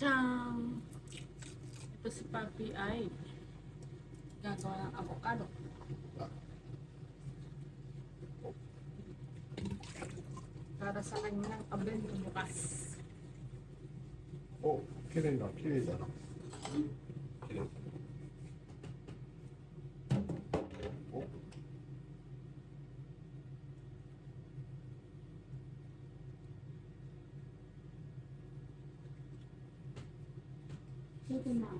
Tang! Ito si Papi ay gagawa ng avocado. Para sa kanyang abendo bukas. お、綺麗な、綺麗だな。 Avocado.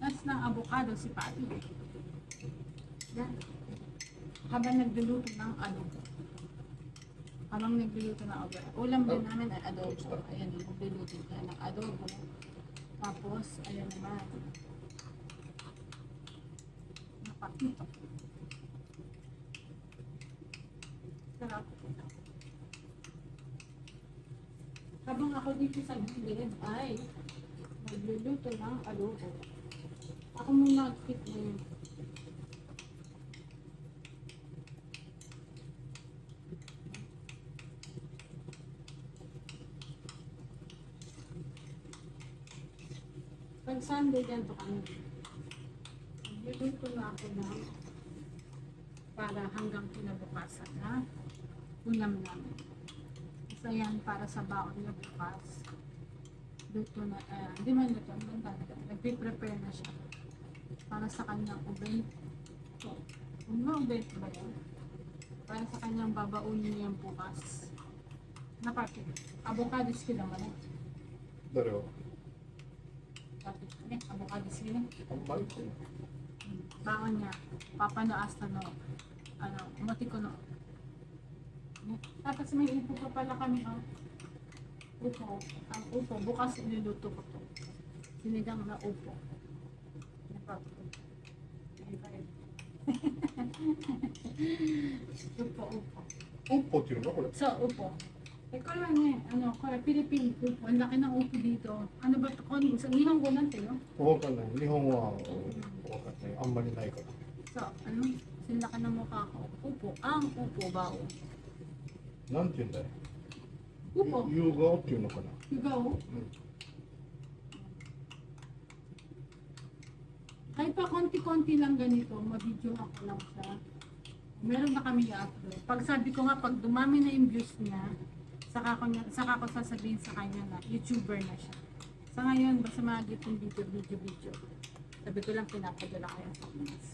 Last ng avocado si Papi. Yan. Habang nagluluto ng ano. Habang nagluluto ng adobo. Ulam din namin ay adobo. Ayan, nagluluto tayo ng adobo. Tapos, ayan naman. Napakito. Sarap. Habang ako dito sa gilid ay nagluluto ng adobo. Ako muna mag-fit na yun. Pag Sunday ganito kami. Nagluluto na ako ng para hanggang kinabukasan na ulam namin. Isa yan para sa baon na bukas. Luto na, eh, hindi man luto, hindi man talaga. Nagpe-prepare na siya para sa kanyang ubay. So, ano ubay ba yan? Para sa kanyang babaunin niya bukas. Napati. Avocado skin naman eh. Hindi, abukado sino. Ang bait eh. Baon niya. Papano hasta no. Ano, umati ko no. Tapos may upo pa pala kami oh. Upo. Ang upo. Bukas niluluto ko to. Sinigang na upo. Upo, upo. Upo, tiro na ulit. So, upo. Eh, ko lang eh. Ano, ko Philippine food. Ang laki ng upo dito. Ano ba ito? Nihong ko natin, no? Oo ka na. Nihong wa. Oo ka na. Ang malinay ko. So, ano? Sila ka ng mukha ko. Upo. Ang upo ba? Oh? Nan yun tayo? Upo. Yuga o tiyo na ka na. Yuga o? Hmm. Pa konti-konti lang ganito, mabidyo ako lang siya. Meron na kami i-upload. Pag sabi ko nga, pag dumami na yung views niya, saka ko, saka ko sasabihin sa kanya na YouTuber na siya. Sa ngayon, basta mga gitong video, video, video. Sabi ko lang, pinapadala ko yung comments.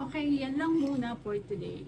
Okay, yan lang muna for today.